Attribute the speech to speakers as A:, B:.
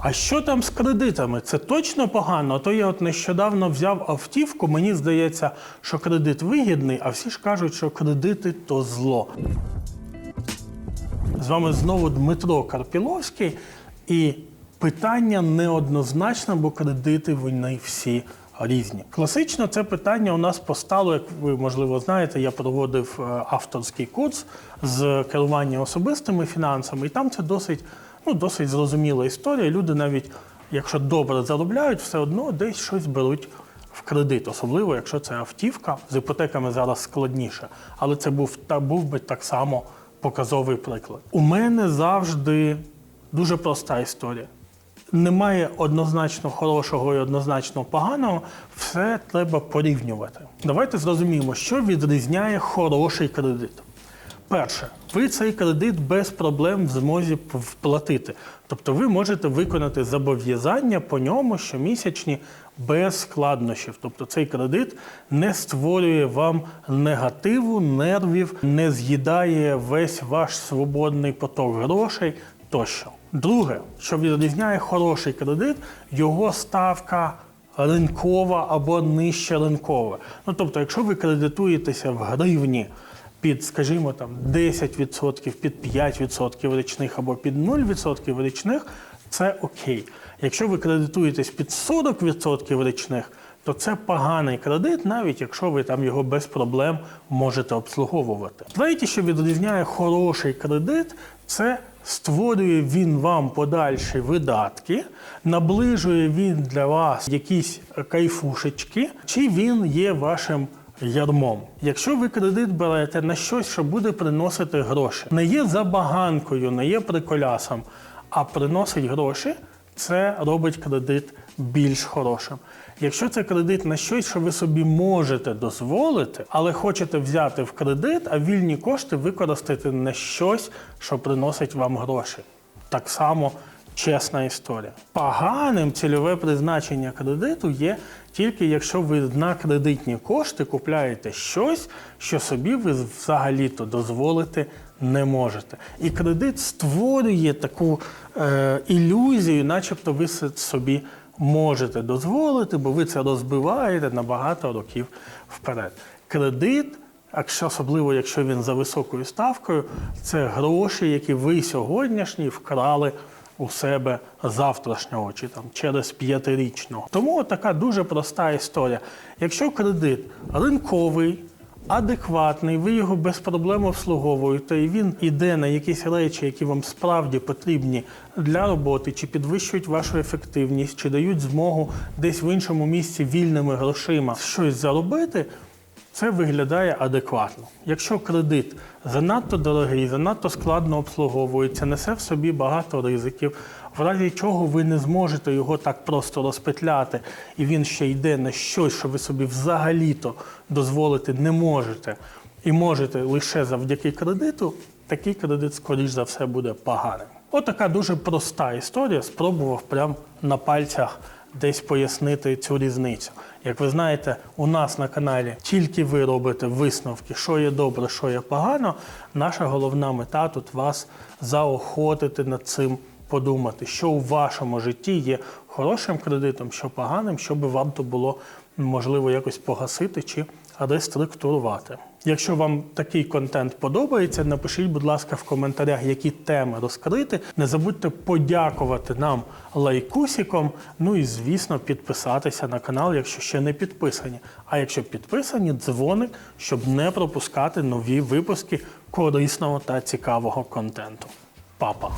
A: А що там з кредитами? Це точно погано? А то я от нещодавно взяв автівку. Мені здається, що кредит вигідний, а всі ж кажуть, що кредити то зло. З вами знову Дмитро Карпіловський. І питання неоднозначне, бо кредити вони всі різні. Класично це питання у нас постало, як ви можливо знаєте, я проводив е, авторський курс з керування особистими фінансами, і там це досить, ну, досить зрозуміла історія. Люди навіть, якщо добре заробляють, все одно десь щось беруть в кредит, особливо якщо це автівка. З іпотеками зараз складніше. Але це був та був би так само показовий приклад. У мене завжди дуже проста історія. Немає однозначно хорошого і однозначно поганого, все треба порівнювати. Давайте зрозуміємо, що відрізняє хороший кредит. Перше, ви цей кредит без проблем в змозі вплатити. Тобто ви можете виконати зобов'язання по ньому щомісячні без складнощів. Тобто цей кредит не створює вам негативу, нервів, не з'їдає весь ваш свободний поток грошей тощо. Друге, що відрізняє хороший кредит, його ставка ринкова або нижче ринкова. Ну тобто, якщо ви кредитуєтеся в гривні під, скажімо, там 10%, під 5% річних або під 0% річних, це окей. Якщо ви кредитуєтесь під 40% річних, то це поганий кредит, навіть якщо ви там його без проблем можете обслуговувати. Третє, що відрізняє хороший кредит, це створює він вам подальші видатки, наближує він для вас якісь кайфушечки, чи він є вашим ярмом. Якщо ви кредит берете на щось, що буде приносити гроші, не є забаганкою, не є приколясом, а приносить гроші, це робить кредит більш хорошим. Якщо це кредит на щось, що ви собі можете дозволити, але хочете взяти в кредит, а вільні кошти використати на щось, що приносить вам гроші. Так само чесна історія. Поганим цільове призначення кредиту є тільки якщо ви на кредитні кошти купляєте щось, що собі ви взагалі-то дозволити не можете. І кредит створює таку е, ілюзію, начебто ви собі можете дозволити, бо ви це розбиваєте на багато років вперед. Кредит, особливо якщо він за високою ставкою, це гроші, які ви сьогоднішні вкрали у себе завтрашнього чи там через п'ятирічного. Тому така дуже проста історія. Якщо кредит ринковий, адекватний, ви його без проблем обслуговуєте, і він іде на якісь речі, які вам справді потрібні для роботи, чи підвищують вашу ефективність, чи дають змогу десь в іншому місці вільними грошима щось заробити. Це виглядає адекватно. Якщо кредит занадто дорогий, занадто складно обслуговується, несе в собі багато ризиків, в разі чого ви не зможете його так просто розпетляти, і він ще йде на щось, що ви собі взагалі-то дозволити не можете, і можете лише завдяки кредиту, такий кредит, скоріш за все, буде поганим. Отака дуже проста історія. Спробував прямо на пальцях десь пояснити цю різницю. Як ви знаєте, у нас на каналі тільки ви робите висновки, що є добре, що є погано. Наша головна мета тут вас заохотити над цим подумати, що у вашому житті є хорошим кредитом, що поганим, що би варто було можливо якось погасити чи реструктурувати. Якщо вам такий контент подобається, напишіть, будь ласка, в коментарях, які теми розкрити. Не забудьте подякувати нам лайкусиком. Ну і звісно, підписатися на канал, якщо ще не підписані. А якщо підписані, дзвоник, щоб не пропускати нові випуски корисного та цікавого контенту. Папа!